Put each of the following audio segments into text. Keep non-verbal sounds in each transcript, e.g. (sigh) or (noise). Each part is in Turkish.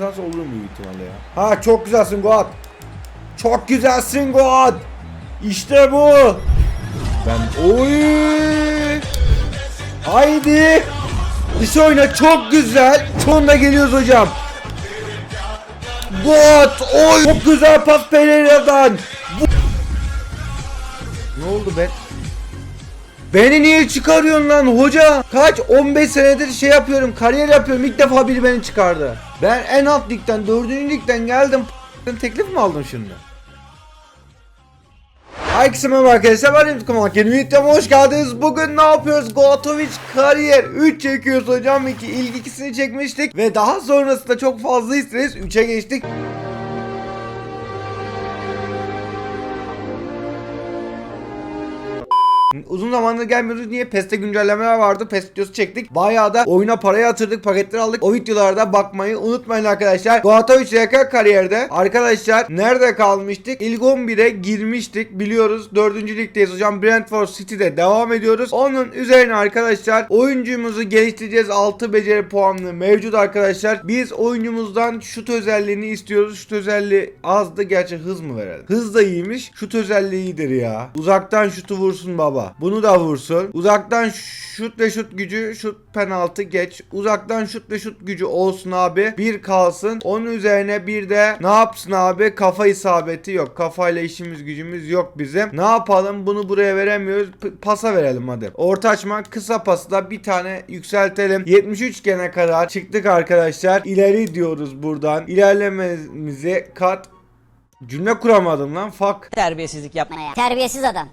Nasıl olur mu ihtimalle ya? Ha çok güzelsin Goat. Çok güzelsin Goat. İşte bu. Ben oy. Haydi. Dış oyna çok güzel. Sonunda geliyoruz hocam. Goat. Oy. Çok güzel pas Pereira'dan. Bu- Ne oldu be? Beni niye çıkarıyorsun lan hoca? Kaç 15 senedir şey yapıyorum kariyer yapıyorum ilk defa biri beni çıkardı. Ben en alt ligden 4. ligden geldim teklif mi aldım şimdi? Herkese merhaba arkadaşlar ben Rıfkı Malak yeni hoş geldiniz. Bugün ne yapıyoruz? Goatovic kariyer 3 çekiyoruz hocam. İki, ilk ikisini çekmiştik ve daha sonrasında çok fazla isteriz 3'e geçtik. Uzun zamandır gelmiyoruz. Niye? PES'te güncellemeler vardı. PES videosu çektik. Bayağı da oyuna parayı yatırdık. Paketleri aldık. O videolarda bakmayı unutmayın arkadaşlar. Goatovic RK kariyerde. Arkadaşlar nerede kalmıştık? İlk 11'e girmiştik. Biliyoruz. 4. ligdeyiz hocam. Brentford City'de devam ediyoruz. Onun üzerine arkadaşlar oyuncumuzu geliştireceğiz. 6 beceri puanlı mevcut arkadaşlar. Biz oyuncumuzdan şut özelliğini istiyoruz. Şut özelliği azdı. Gerçi hız mı verelim? Hız da iyiymiş. Şut özelliği iyidir ya. Uzaktan şutu vursun baba. Bunu da vursun. Uzaktan şut ve şut gücü, şut penaltı geç. Uzaktan şut ve şut gücü olsun abi. Bir kalsın. Onun üzerine bir de ne yapsın abi? Kafa isabeti yok. Kafayla işimiz gücümüz yok bizim. Ne yapalım? Bunu buraya veremiyoruz. P- pasa verelim hadi. Orta açma kısa pası da bir tane yükseltelim. 73 gene kadar çıktık arkadaşlar. İleri diyoruz buradan. İlerlememizi kat Cümle kuramadım lan fuck. terbiyesizlik yapma. ya. Terbiyesiz adam.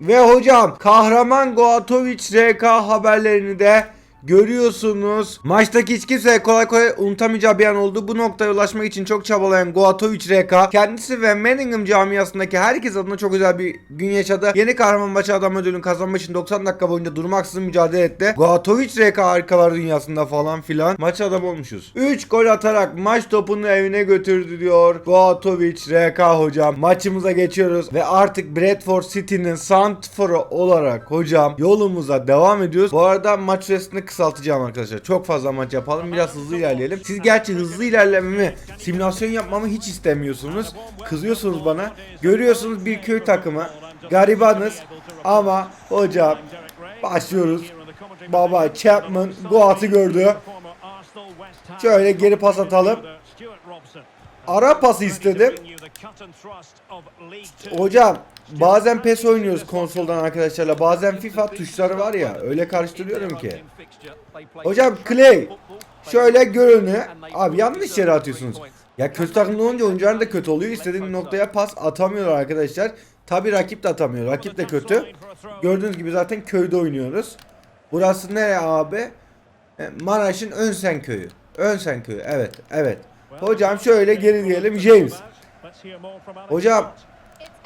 Ve hocam kahraman Goatovic RK haberlerini de görüyorsunuz. Maçtaki hiç kimse kolay kolay unutamayacağı bir an oldu. Bu noktaya ulaşmak için çok çabalayan Goatovic RK kendisi ve Manningham camiasındaki herkes adına çok özel bir gün yaşadı. Yeni kahraman maçı adam ödülünü kazanmak için 90 dakika boyunca durmaksızın mücadele etti. Goatovic RK harikalar dünyasında falan filan. Maç adam olmuşuz. 3 gol atarak maç topunu evine götürdü diyor Goatovic RK hocam. Maçımıza geçiyoruz ve artık Bradford City'nin santrforu olarak hocam yolumuza devam ediyoruz. Bu arada maç süresini kısaltacağım arkadaşlar. Çok fazla maç yapalım. Biraz hızlı ilerleyelim. Siz gerçi hızlı ilerlememi, simülasyon yapmamı hiç istemiyorsunuz. Kızıyorsunuz bana. Görüyorsunuz bir köy takımı. Garibanız ama hocam başlıyoruz. Baba Chapman Goat'ı gördü. Şöyle geri pas atalım. Ara pası istedim. Hocam bazen PES oynuyoruz konsoldan arkadaşlarla. Bazen FIFA tuşları var ya öyle karıştırıyorum ki. Hocam Clay şöyle görünü. Abi yanlış yere atıyorsunuz. Ya kötü takımda olunca oyuncuların da kötü oluyor. İstediğim noktaya pas atamıyorlar arkadaşlar. Tabi rakip de atamıyor. Rakip de kötü. Gördüğünüz gibi zaten köyde oynuyoruz. Burası ne abi? E, Maraş'ın Önsen köyü. Önsen köyü. Evet, evet. Hocam şöyle geri diyelim James. Hocam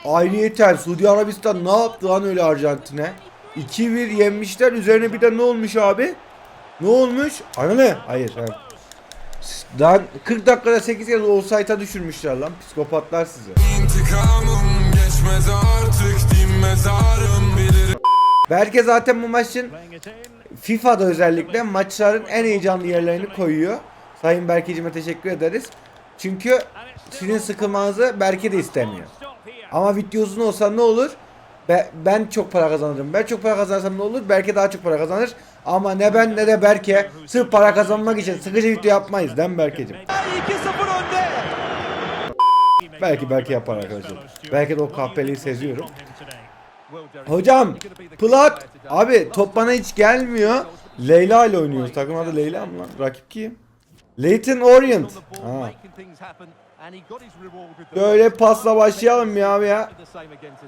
ayrıyeten Suudi Arabistan ne yaptı lan öyle Arjantin'e? 2-1 yenmişler. Üzerine bir de ne olmuş abi? Ne olmuş? Ana ne? Hayır. Ha. Lan 40 dakikada 8 kez offside'a düşürmüşler lan. Psikopatlar sizi. İntikamım geçmez artık din mezarım bilirim Berke zaten bu maçın FIFA'da özellikle maçların en heyecanlı yerlerini koyuyor. Sayın Berkeciğime teşekkür ederiz. Çünkü sizin sıkılmanızı Berke de istemiyor. Ama video uzun olsa ne olur? Be- ben çok para kazanırım. Ben çok para kazanırsam ne olur? Berke daha çok para kazanır. Ama ne ben ne de Berke sırf para kazanmak için sıkıcı video yapmayız değil mi Berkeciğim? 2-0 önde. Belki Berke yapar arkadaşlar. Belki de o kahpeliği seziyorum. Hocam Plat abi top bana hiç gelmiyor. Leyla ile oynuyoruz. Takım adı Leyla mı lan? Rakip kim? Leighton Orient. Ha. Böyle pasla başlayalım ya abi ya.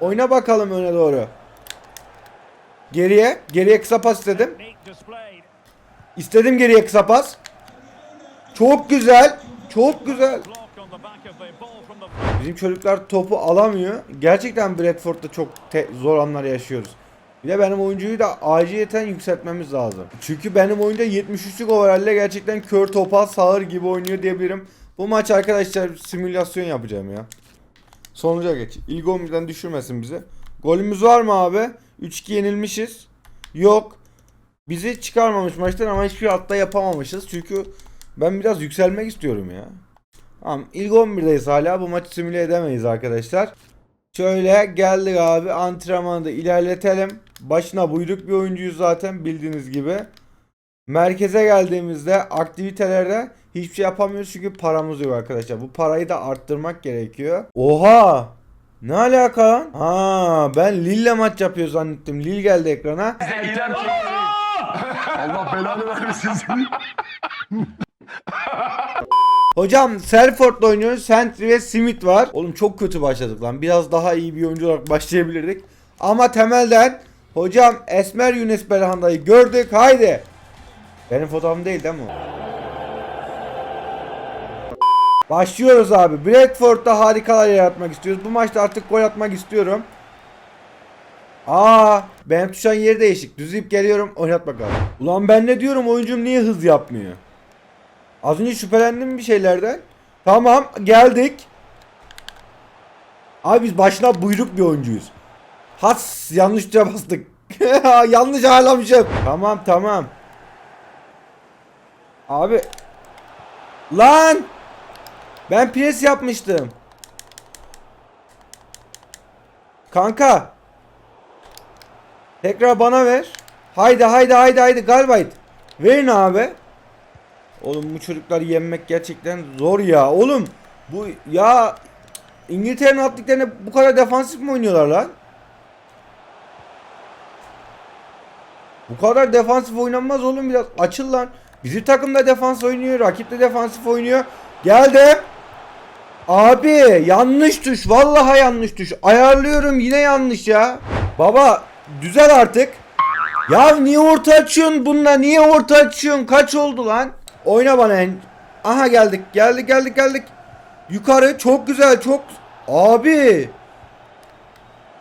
Oyna bakalım öne doğru. Geriye. Geriye kısa pas istedim. İstedim geriye kısa pas. Çok güzel. Çok güzel. Bizim çocuklar topu alamıyor. Gerçekten Bradford'da çok zor anlar yaşıyoruz. Bir de benim oyuncuyu da aciliyeten yükseltmemiz lazım. Çünkü benim oyuncu 73'lük overall'le gerçekten kör topal sağır gibi oynuyor diyebilirim. Bu maç arkadaşlar simülasyon yapacağım ya. Sonuca geç. İlk 11'den düşürmesin bizi. Golümüz var mı abi? 3-2 yenilmişiz. Yok. Bizi çıkarmamış maçtan ama hiçbir hatta yapamamışız. Çünkü Ben biraz yükselmek istiyorum ya. Tamam ilk 11'deyiz hala bu maçı simüle edemeyiz arkadaşlar. Şöyle geldik abi antrenmanı da ilerletelim. Başına buyruk bir oyuncuyuz zaten bildiğiniz gibi. Merkeze geldiğimizde aktivitelerde hiçbir şey yapamıyoruz çünkü paramız yok arkadaşlar. Bu parayı da arttırmak gerekiyor. Oha! Ne alaka lan? Ha ben Lille maç yapıyor zannettim. Lille geldi ekrana. (laughs) Allah belanı vermesin seni. Hocam Selford'la oynuyoruz. Sentry ve Smith var. Oğlum çok kötü başladık lan. Biraz daha iyi bir oyuncu olarak başlayabilirdik. Ama temelden hocam Esmer Yunus Belhanda'yı gördük. Haydi. Benim fotoğrafım değil değil mi? Başlıyoruz abi. Bradford'da harikalar yaratmak istiyoruz. Bu maçta artık gol atmak istiyorum. Aa, benim tuşan yeri değişik. Düzleyip geliyorum. Oynat bakalım. Ulan ben ne diyorum oyuncum niye hız yapmıyor? Az önce şüphelendim bir şeylerden. Tamam geldik. Abi biz başına buyruk bir oyuncuyuz. Has yanlışça bastık. (laughs) Yanlış ağlamışım. Tamam tamam. Abi. Lan. Ben pres yapmıştım. Kanka. Tekrar bana ver. Haydi haydi haydi haydi Galbayt. Verin abi. Oğlum bu çocukları yenmek gerçekten zor ya. Oğlum bu ya İngiltere'nin liglerinde bu kadar defansif mi oynuyorlar lan? Bu kadar defansif oynanmaz oğlum biraz açıl lan. Bizim takım da defans oynuyor, rakip de defansif oynuyor. Geldim. Abi yanlış tuş. Vallahi yanlış tuş. Ayarlıyorum yine yanlış ya. Baba düzel artık. Ya niye orta açıyorsun bununla? Niye orta açıyorsun? Kaç oldu lan? Oyna bana en. Aha geldik. Geldik geldik geldik. Yukarı çok güzel çok. Abi.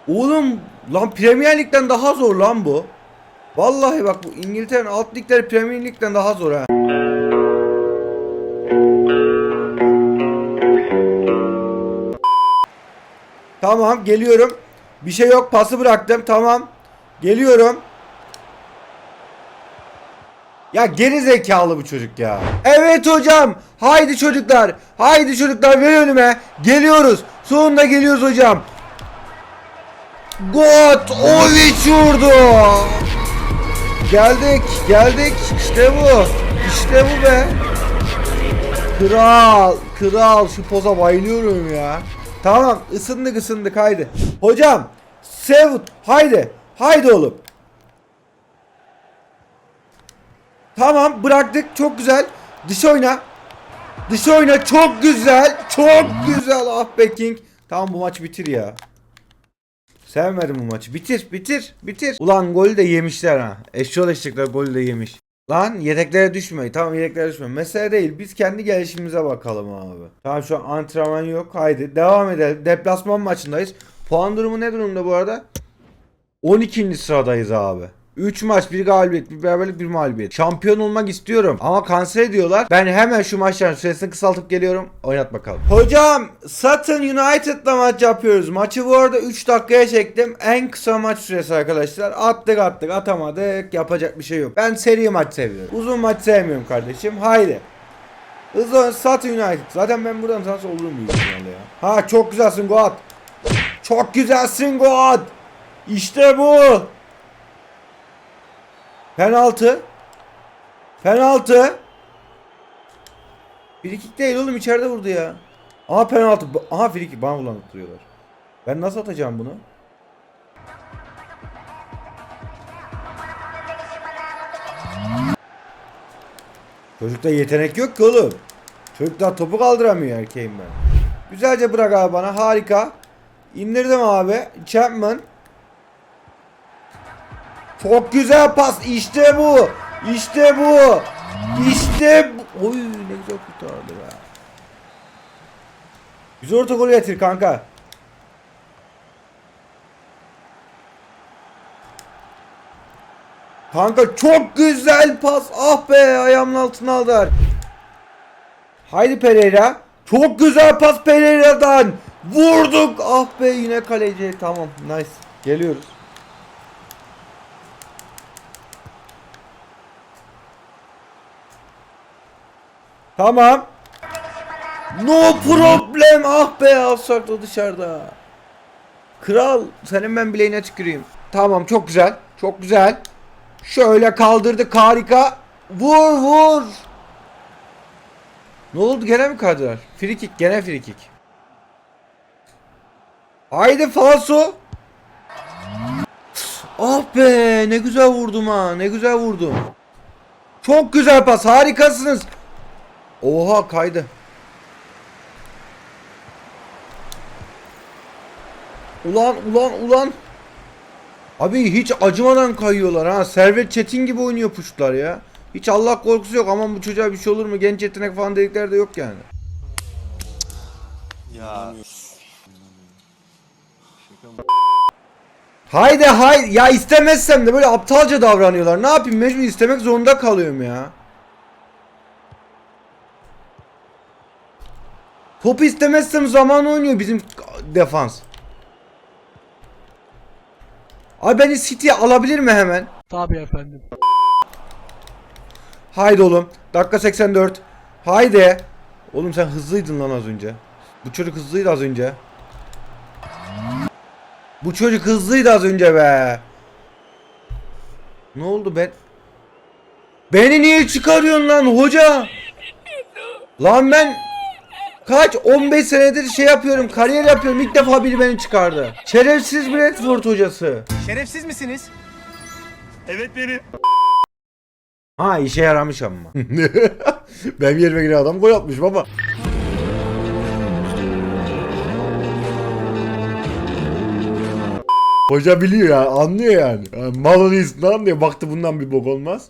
Oğlum lan Premier Lig'den daha zor lan bu. Vallahi bak bu İngiltere'nin alt ligleri Premier Lig'den daha zor ha. Tamam geliyorum. Bir şey yok pası bıraktım tamam. Geliyorum. Ya geri zekalı bu çocuk ya. Evet hocam. Haydi çocuklar. Haydi çocuklar ver önüme. Geliyoruz. Sonunda geliyoruz hocam. Got Oviç vurdu. Geldik. Geldik. İşte bu. İşte bu be. Kral. Kral. Şu poza bayılıyorum ya. Tamam. ısındık ısındık haydi. Hocam. Sevut. Haydi. Haydi oğlum. Tamam bıraktık çok güzel. Dış oyna. Dış oyna çok güzel. Çok güzel ah be King. Tamam bu maç bitir ya. Sevmedim bu maçı. Bitir bitir bitir. Ulan golü de yemişler ha. Eşyol eşekler golü de yemiş. Lan yedeklere düşmeyin. Tamam yedeklere düşme. Mesele değil. Biz kendi gelişimimize bakalım abi. Tamam şu an antrenman yok. Haydi devam edelim. Deplasman maçındayız. Puan durumu ne durumda bu arada? 12. sıradayız abi. 3 maç, bir galibiyet, bir beraberlik, bir mağlubiyet. Şampiyon olmak istiyorum ama kanser ediyorlar. Ben hemen şu maçların süresini kısaltıp geliyorum. Oynat bakalım. Hocam Sutton United'la maç yapıyoruz. Maçı bu arada 3 dakikaya çektim. En kısa maç süresi arkadaşlar. Attık attık atamadık. Yapacak bir şey yok. Ben seri maç seviyorum. Uzun maç sevmiyorum kardeşim. Haydi. Hızlı Sutton United. Zaten ben buradan transfer olurum büyük ihtimalle ya. Ha çok güzelsin Goat. Çok güzelsin Goat. İşte bu. Penaltı. Penaltı. Frikik değil oğlum içeride vurdu ya. Aha penaltı. Aha frikik bana kullandırıyorlar. Ben nasıl atacağım bunu? Çocukta yetenek yok ki oğlum. Çocuk daha topu kaldıramıyor erkeğim ben. Güzelce bırak abi bana harika. İndirdim abi. Chapman. Çok güzel pas. İşte bu. İşte bu. İşte bu. Oy ne güzel kurtardı be. Güzel orta golü getir kanka. Kanka çok güzel pas. Ah be ayağımın altına aldılar. Haydi Pereira. Çok güzel pas Pereira'dan. Vurduk. Ah be yine kaleci. Tamam nice. Geliyoruz. Tamam. No problem. Ah be alsak da dışarıda. Kral senin ben bileğine tüküreyim. Tamam çok güzel. Çok güzel. Şöyle kaldırdık harika. Vur vur. Ne oldu gene mi kaydılar? Free kick gene free kick. Haydi falso. Ah be ne güzel vurdum ha ne güzel vurdum. Çok güzel pas harikasınız. Oha kaydı. Ulan ulan ulan. Abi hiç acımadan kayıyorlar ha. Servet Çetin gibi oynuyor puşlar ya. Hiç Allah korkusu yok ama bu çocuğa bir şey olur mu? Genç yetenek falan dedikleri de yok yani. Haydi hay ya istemezsem de böyle aptalca davranıyorlar. Ne yapayım mecbur istemek zorunda kalıyorum ya. Topu istemezsem zaman oynuyor bizim defans. Abi beni City'ye alabilir mi hemen? Tabii efendim. Haydi oğlum. Dakika 84. Haydi. Oğlum sen hızlıydın lan az önce. Bu çocuk hızlıydı az önce. Bu çocuk hızlıydı az önce be. Ne oldu ben? Beni niye çıkarıyorsun lan hoca? Lan ben kaç 15 senedir şey yapıyorum kariyer yapıyorum ilk defa biri beni çıkardı. Şerefsiz Bradford hocası. Şerefsiz misiniz? Evet benim. Ha işe yaramış ama. (laughs) ben yerime giren adam gol atmış baba. Hoca biliyor ya anlıyor yani. yani malın iyisini anlıyor. Baktı bundan bir bok olmaz.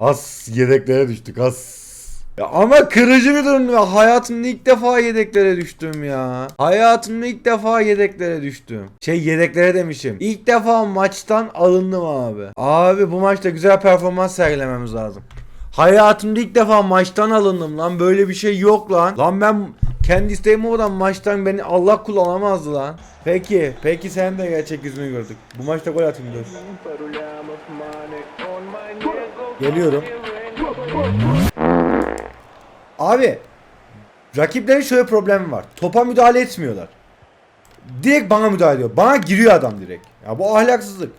As yedeklere düştük as. Ya ama kırıcı bir durum ya. Hayatımda ilk defa yedeklere düştüm ya. Hayatımda ilk defa yedeklere düştüm. Şey yedeklere demişim. İlk defa maçtan alındım abi. Abi bu maçta güzel performans sergilememiz lazım. Hayatımda ilk defa maçtan alındım lan. Böyle bir şey yok lan. Lan ben kendi isteğim olmadan maçtan beni Allah kullanamazdı lan. Peki, peki sen de gerçek yüzünü gördük. Bu maçta gol atayım dur. Geliyorum. Abi rakiplerin şöyle problemi var. Topa müdahale etmiyorlar. Direkt bana müdahale ediyor. Bana giriyor adam direkt. Ya bu ahlaksızlık.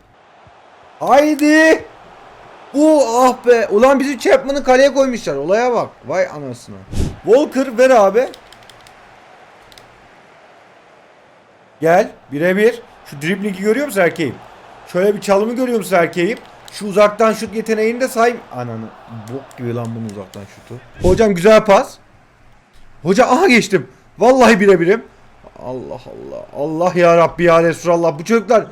Haydi. Bu ah be. Ulan bizim Chapman'ı kaleye koymuşlar. Olaya bak. Vay anasını. Walker ver abi. Gel. Birebir. Şu driblingi görüyor musun erkeğim? Şöyle bir çalımı görüyor musun erkeğim? Şu uzaktan şut yeteneğini de say. Ananı. Bok gibi lan bunun uzaktan şutu. Hocam güzel pas. Hoca aha geçtim. Vallahi birebirim. Allah Allah. Allah ya Rabbi ya Resulallah. Bu çocuklar.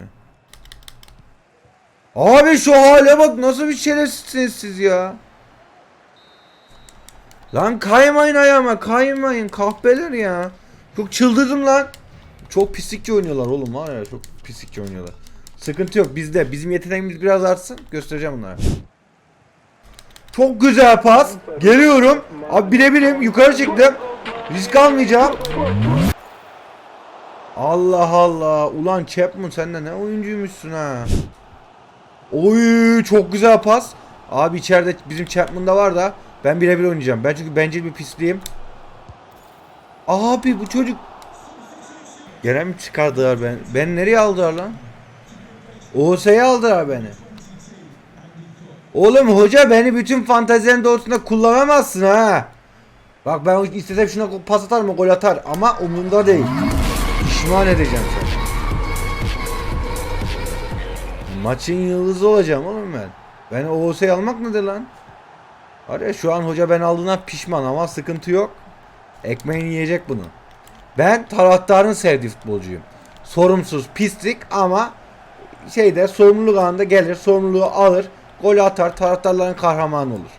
Abi şu hale bak nasıl bir şerefsizsiniz siz ya. Lan kaymayın ayağıma kaymayın kahpeler ya. Çok çıldırdım lan. Çok pislikçe oynuyorlar oğlum var ya çok pislikçe oynuyorlar. Sıkıntı yok bizde. Bizim yeteneğimiz biraz artsın. Göstereceğim bunlara. Çok güzel pas. Geliyorum. Abi birebirim. Yukarı çıktım. Risk almayacağım. Allah Allah. Ulan Chapman sen de ne oyuncuymuşsun ha. Oy çok güzel pas. Abi içeride bizim Chapman'da var da ben birebir oynayacağım. Ben çünkü bencil bir pisliyim. Abi bu çocuk Gene mi çıkardılar ben? Ben nereye aldılar lan? OS'ye aldılar beni. Oğlum hoca beni bütün fantezilerin doğrultusunda kullanamazsın ha. Bak ben istesem şuna pas atar mı gol atar ama umurumda değil. Pişman edeceğim seni. Maçın yıldızı olacağım oğlum ben. Ben OS'yi almak nedir lan? Var ya şu an hoca ben aldığına pişman ama sıkıntı yok. Ekmeğini yiyecek bunu. Ben taraftarın sevdiği futbolcuyum. Sorumsuz, pislik ama şeyde sorumluluk anında gelir, sorumluluğu alır, gol atar, taraftarların kahramanı olur.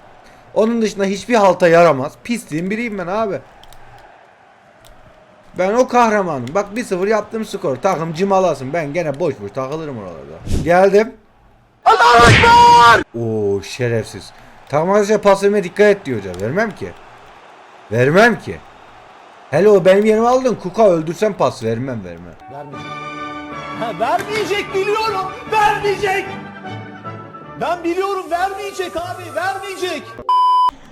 Onun dışında hiçbir halta yaramaz. Pisliğin biriyim ben abi. Ben o kahramanım. Bak 1-0 yaptım skor. Takım cimalasın. Ben gene boş boş takılırım oralarda. Geldim. Allahu Ekber! Oo şerefsiz. Takım arkadaşa pas vermeye dikkat et diyor hoca. Vermem ki. Vermem ki. Hele o benim yerime aldın. Kuka öldürsem pas vermem vermem. Vermeyecek biliyorum. Vermeyecek. Ben biliyorum vermeyecek abi vermeyecek.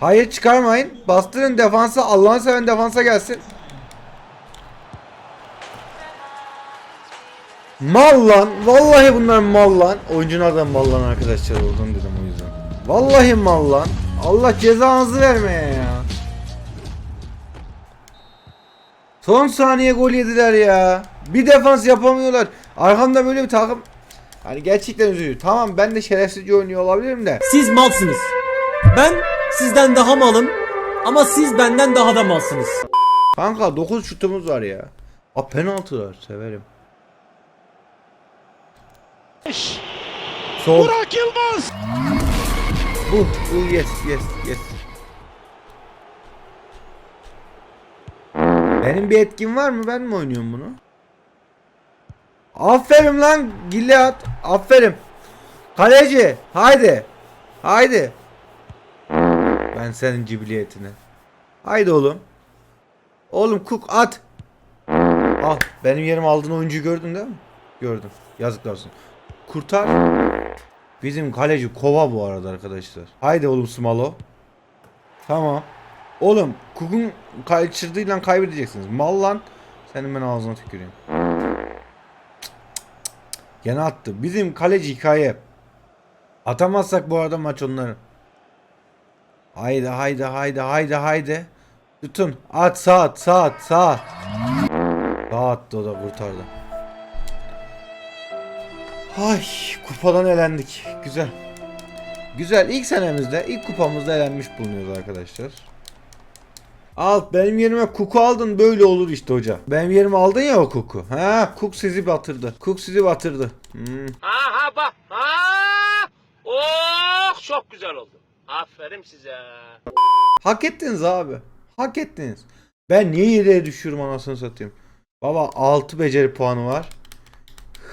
Hayır çıkarmayın. Bastırın defansa. Allah'ını seven defansa gelsin. Mal lan. Vallahi bunlar mal lan. Oyuncular da mal lan arkadaşlar. Oradan dedim o yüzden. Vallahi mal lan. Allah cezanızı vermeye ya. Son saniye gol yediler ya. Bir defans yapamıyorlar. Arkamda böyle bir takım. Hani gerçekten üzücü. Tamam ben de şerefsizce oynuyor olabilirim de. Siz malsınız. Ben sizden daha malım ama siz benden daha da malsınız. Kanka 9 şutumuz var ya. A penaltılar severim. Sol. Burak Yılmaz. Bu, bu yes, yes, yes. Benim bir etkim var mı? Ben mi oynuyorum bunu? Aferin lan Gilead. Aferin. Kaleci. Haydi. Haydi. Ben senin cibiliyetine. Haydi oğlum. Oğlum Cook at. Al. Benim yerime aldığın oyuncuyu gördün değil mi? Gördüm. Yazıklar olsun. Kurtar. Bizim kaleci kova bu arada arkadaşlar. Haydi oğlum Smalo. Tamam. Oğlum Cook'un kaçırdığıyla kaybedeceksiniz. Mal lan. Senin ben ağzına tüküreyim. Gene attı. Bizim kaleci hikaye. Atamazsak bu arada maç onların. Haydi haydi haydi haydi haydi. Tutun. At sağ at sağ at sağ at. Sağ attı o da kurtardı. Ay kupadan elendik. Güzel. Güzel. İlk senemizde, ilk kupamızda elenmiş bulunuyoruz arkadaşlar. Al benim yerime kuku aldın böyle olur işte hoca. Benim yerime aldın ya o kuku. Ha kuk sizi batırdı. Kuk sizi batırdı. Hmm. Aha bak. Ha! Oh çok güzel oldu. Aferin size. Hak ettiniz abi. Hak ettiniz. Ben niye 7'ye düşüyorum anasını satayım. Baba 6 beceri puanı var.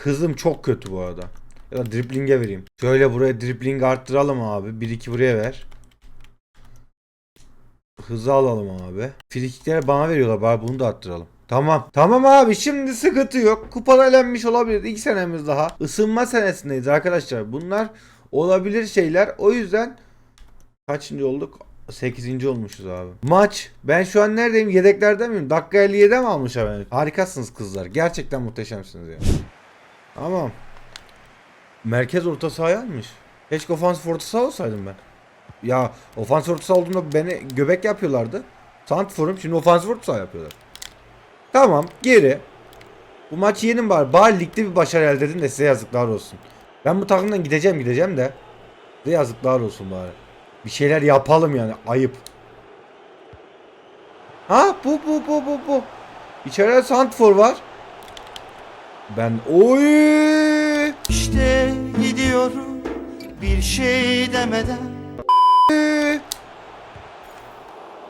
Hızım çok kötü bu arada. Ya da dribling'e vereyim. Şöyle buraya dribling arttıralım abi. 1-2 buraya ver. Hızı alalım abi. Frikikleri bana veriyorlar. Bari bunu da arttıralım. Tamam. Tamam abi şimdi sıkıntı yok. Kupada elenmiş olabilir. İlk senemiz daha. Isınma senesindeyiz arkadaşlar. Bunlar olabilir şeyler. O yüzden kaçıncı olduk? 8. olmuşuz abi. Maç. Ben şu an neredeyim? Yedeklerde miyim? Dakika 57'de mi almışlar beni? Harikasınız kızlar. Gerçekten muhteşemsiniz ya. Tamam. Merkez orta sahaya almış. Keşke ofansif orta saha olsaydım ben. Ya ofansif orta saha olduğunda beni göbek yapıyorlardı. Santforum şimdi ofansif orta saha yapıyorlar. Tamam geri. Bu maçı yenin bari. Bari ligde bir başarı elde edin de size yazıklar olsun. Ben bu takımdan gideceğim gideceğim de. Size yazıklar olsun bari. Bir şeyler yapalım yani. Ayıp. Ha bu bu bu bu bu. İçeride Santfor var. Ben oy. İşte gidiyorum bir şey demeden.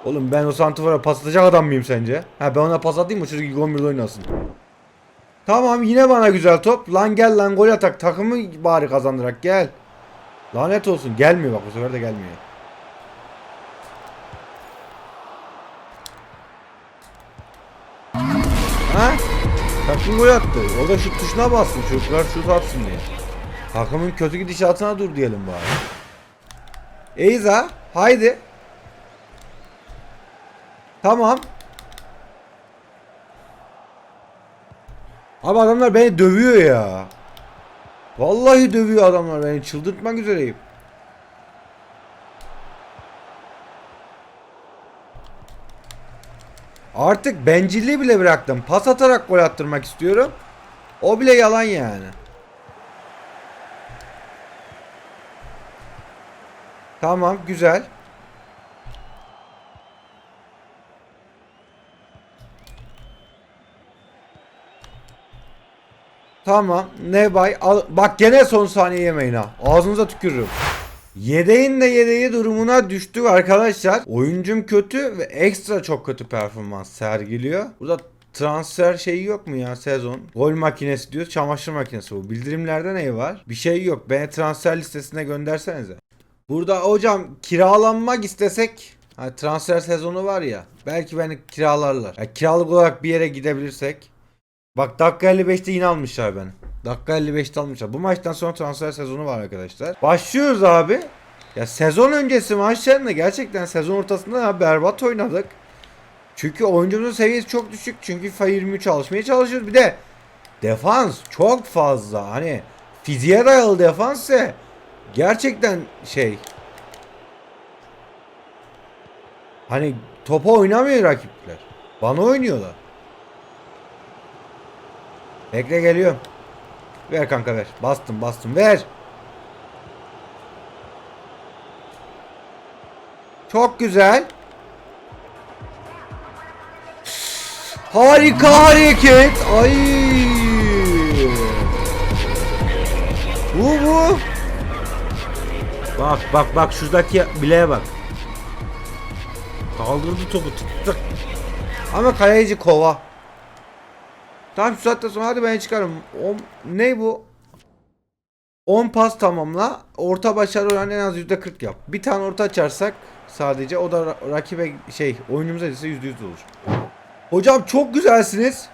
Oğlum ben o Santifor'a pas atacak adam mıyım sence? Ha ben ona pas atayım mı çocuk ilk 11'de oynasın. Tamam yine bana güzel top. Lan gel lan gol atak. Takımı bari kazandırak gel. Lanet olsun. Gelmiyor bak bu sefer de gelmiyor. Ha? Takım gol attı. O da şut tuşuna bastı. Çocuklar şut atsın diye. Takımın kötü gidişatına dur diyelim bari. Eyza haydi. Tamam. Abi adamlar beni dövüyor ya. Vallahi dövüyor adamlar beni. Çıldırtmak üzereyim. Artık bencilliği bile bıraktım. Pas atarak gol attırmak istiyorum. O bile yalan yani. Tamam güzel. Tamam. Ne bay? Al, bak gene son saniye yemeyin ha. Ağzınıza tükürürüm. Yedeğin de yedeği durumuna düştük arkadaşlar. Oyuncum kötü ve ekstra çok kötü performans sergiliyor. Burada transfer şeyi yok mu ya sezon? Gol makinesi diyor. Çamaşır makinesi bu. Bildirimlerde ne var? Bir şey yok. Beni transfer listesine göndersenize. Burada hocam kiralanmak istesek hani transfer sezonu var ya belki beni kiralarlar. Ya kiralık olarak bir yere gidebilirsek. Bak dakika 55'te yine almışlar beni. Dakika 55'te almışlar. Bu maçtan sonra transfer sezonu var arkadaşlar. Başlıyoruz abi. Ya sezon öncesi maçlarında gerçekten sezon ortasında ya berbat oynadık. Çünkü oyuncumuzun seviyesi çok düşük. Çünkü FIFA 23 alışmaya çalışıyoruz. Bir de defans çok fazla. Hani fiziğe dayalı defans ise gerçekten şey Hani topa oynamıyor rakipler. Bana oynuyorlar. Bekle geliyorum. Ver kanka ver. Bastım bastım ver. Çok güzel. Harika hareket. Ay. Bu bu. Bak bak bak şuradaki bileğe bak. Kaldırdı topu tık. Ama kaleci kova. Tamam şu saatten sonra hadi ben çıkarım. O, ne bu? 10 pas tamamla. Orta başarı oranı en az %40 yap. Bir tane orta açarsak sadece o da ra- rakibe şey oyunumuza ise %100 olur. Hocam çok güzelsiniz.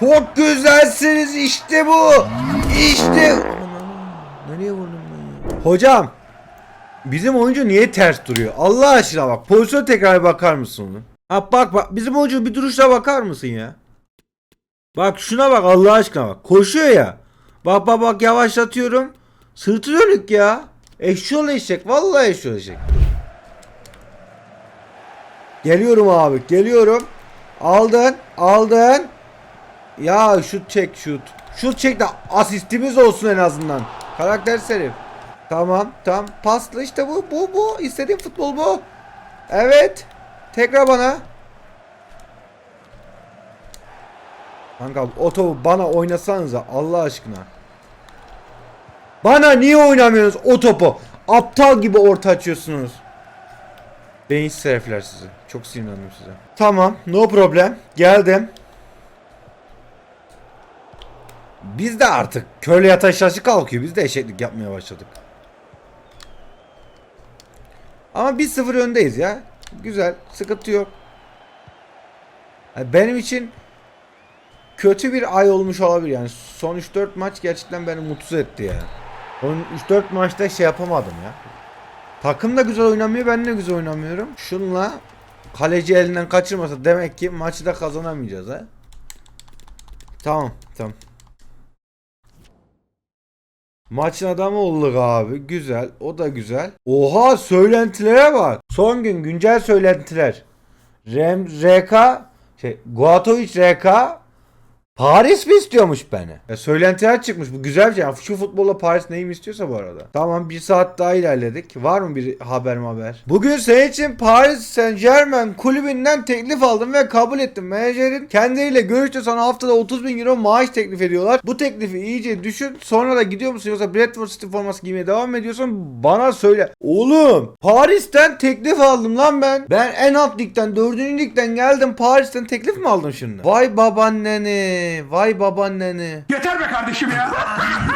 Çok güzelsiniz işte bu. İşte. Nereye vurdum ben ya? Hocam Bizim oyuncu niye ters duruyor? Allah aşkına bak. Pozisyon tekrar bakar mısın onu? Ha bak bak. Bizim oyuncu bir duruşla bakar mısın ya? Bak şuna bak Allah aşkına bak. Koşuyor ya. Bak bak bak yavaşlatıyorum. Sırtı dönük ya. Eşşoğlu eşek. Vallahi eşşoğlu eşek. Geliyorum abi. Geliyorum. Aldın. Aldın. Ya şut çek şut. Şut çek de asistimiz olsun en azından. Karakter herif. Tamam tamam paslı işte bu bu bu istediğim futbol bu. Evet. Tekrar bana. Kanka o bana oynasanıza Allah aşkına. Bana niye oynamıyorsunuz o topu? Aptal gibi orta açıyorsunuz. Beyinsiz herifler sizi. Çok sinirlendim size. Tamam no problem. Geldim. Biz de artık köle yataş şaşı kalkıyor. Biz de eşeklik yapmaya başladık. Ama 1-0 öndeyiz ya. Güzel. Sıkıntı yok. Benim için kötü bir ay olmuş olabilir yani. Son 3-4 maç gerçekten beni mutsuz etti yani. Son 3-4 maçta şey yapamadım ya. Takım da güzel oynamıyor, ben de güzel oynamıyorum. Şunla kaleci elinden kaçırmasa demek ki maçı da kazanamayacağız ha. Tamam, tamam. Maçın adamı olduk abi. Güzel. O da güzel. Oha söylentilere bak. Son gün güncel söylentiler. Rem, RK şey Guatovic RK Paris mi istiyormuş beni? Ya söylentiler çıkmış. Bu güzel bir şey. Yani şu futbolla Paris neyi istiyorsa bu arada. Tamam bir saat daha ilerledik. Var mı bir haber mi haber? Bugün senin için Paris Saint Germain kulübünden teklif aldım ve kabul ettim. Menajerin kendileriyle görüşte sana haftada 30 bin euro maaş teklif ediyorlar. Bu teklifi iyice düşün. Sonra da gidiyor musun yoksa Bradford City forması giymeye devam ediyorsun? Bana söyle. Oğlum Paris'ten teklif aldım lan ben. Ben en alt ligden 4. ligden geldim. Paris'ten teklif mi aldım şimdi? Vay babaanneni. Vay babaanneni. Yeter be kardeşim ya. (laughs)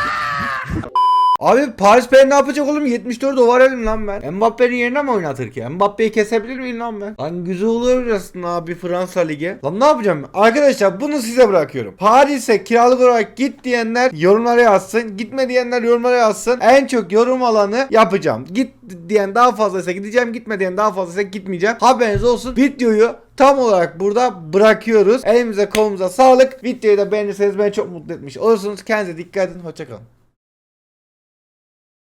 Abi Paris ben ne yapacak oğlum? 74 dolar elim lan ben. Mbappe'nin yerine mi oynatır ki? Mbappe'yi kesebilir miyim lan ben? Lan güzel olur aslında abi Fransa Ligi. Lan ne yapacağım? Arkadaşlar bunu size bırakıyorum. Paris'e kiralık olarak git diyenler yorumlara yazsın. Gitme diyenler yorumlara yazsın. En çok yorum alanı yapacağım. Git diyen daha fazlaysa gideceğim. Gitme diyen daha fazlaysa gitmeyeceğim. Haberiniz olsun. Videoyu tam olarak burada bırakıyoruz. Elimize kolumuza sağlık. Videoyu da beğenirseniz beni çok mutlu etmiş olursunuz. Kendinize dikkat edin. Hoşçakalın.